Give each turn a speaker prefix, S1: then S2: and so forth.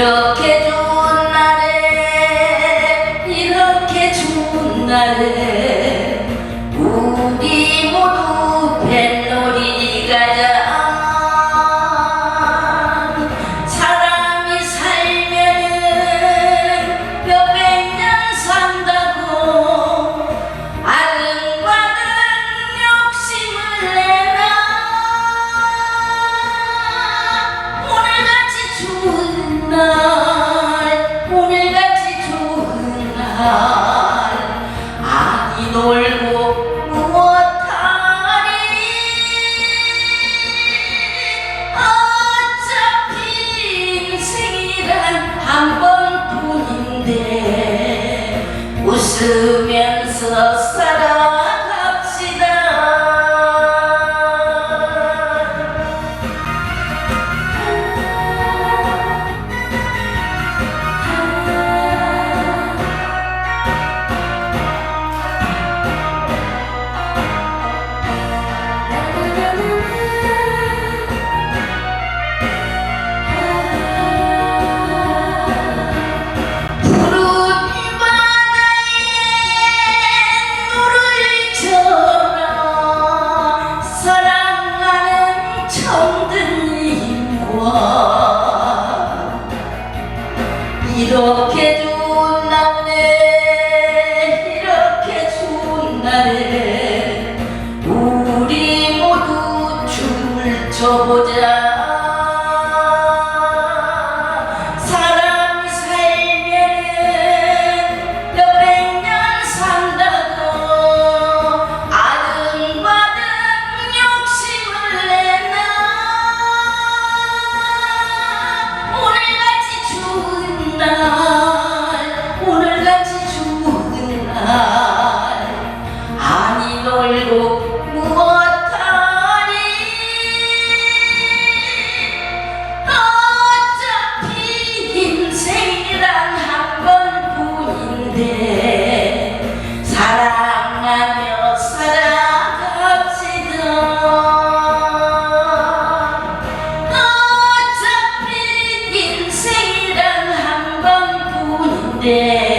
S1: 이렇게 좋은 날에 이렇게 좋은 날에. 아니 놀고 무엇하니? 어차피 인생이란 한 번뿐인데 웃으면서 살아 모든 인과 이런 对。